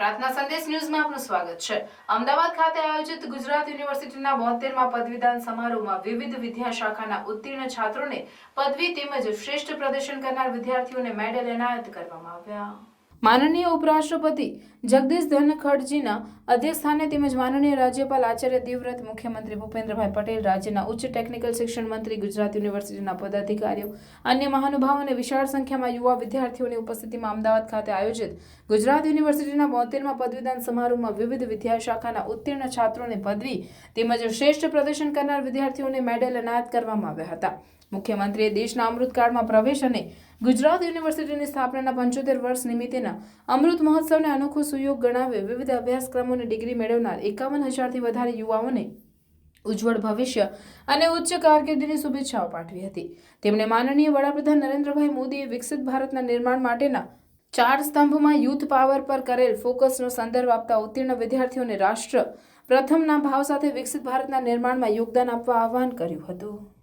પ્રાર્થના સંદેશ ન્યૂઝમાં આપનું સ્વાગત છે. અમદાવાદ ખાતે આયોજિત ગુજરાત યુનિવર્સિટીના બોતેરમાં પદવીદાન સમારોહમાં વિવિધ વિદ્યા શાખાના ઉત્તીર્ણ છાત્રોને પદવી તેમજ શ્રેષ્ઠ પ્રદર્શન કરનાર વિદ્યાર્થીઓને મેડલ એનાયત કરવામાં આવ્યા. માનનીય ઉપરાષ્ટ્રપતિ જગદીશ ધનખડજીના અધ્યક્ષસ્થાને તેમજ માનનીય રાજ્યપાલ આચાર્ય દેવવ્રત, મુખ્યમંત્રી ભૂપેન્દ્રભાઈ પટેલ, રાજ્યના ઉચ્ચ ટેકનિકલ શિક્ષણ મંત્રી, ગુજરાત યુનિવર્સિટીના પદાધિકારીઓ, અન્ય મહાનુભાવો અને વિશાળ સંખ્યામાં યુવા વિદ્યાર્થીઓની ઉપસ્થિતિમાં અમદાવાદ ખાતે આયોજિત ગુજરાત યુનિવર્સિટીના બોતેરમાં પદવીદાન સમારોહમાં વિવિધ વિદ્યા શાખાના ઉત્તીર્ણ છાત્રોને પદવી તેમજ શ્રેષ્ઠ પ્રદર્શન કરનાર વિદ્યાર્થીઓને મેડલ એનાયત કરવામાં આવ્યા હતા. મુખ્યમંત્રીએ દેશના અમૃતકાળમાં પ્રવેશ અને ગુજરાત યુનિવર્સિટીની સ્થાપનાના પંચોતેર વર્ષ નિમિત્તેના અમૃત મહોત્સવને અનોખો સુયોગ ગણાવી વિવિધ અભ્યાસક્રમોની ડિગ્રી મેળવનાર એકાવન હજારથી વધારે યુવાઓને ઉજ્જવળ ભવિષ્ય અને ઉચ્ચ કારકિર્દીની શુભેચ્છાઓ પાઠવી હતી. તેમણે માનનીય વડાપ્રધાન નરેન્દ્રભાઈ મોદીએ વિકસિત ભારતના નિર્માણ માટેના ચાર સ્તંભમાં યુથ પાવર પર કરેલ ફોકસનો સંદર્ભ આપતા ઉત્તીર્ણ વિદ્યાર્થીઓને રાષ્ટ્ર પ્રથમના ભાવ સાથે વિકસિત ભારતના નિર્માણમાં યોગદાન આપવા આહ્વાન કર્યું હતું.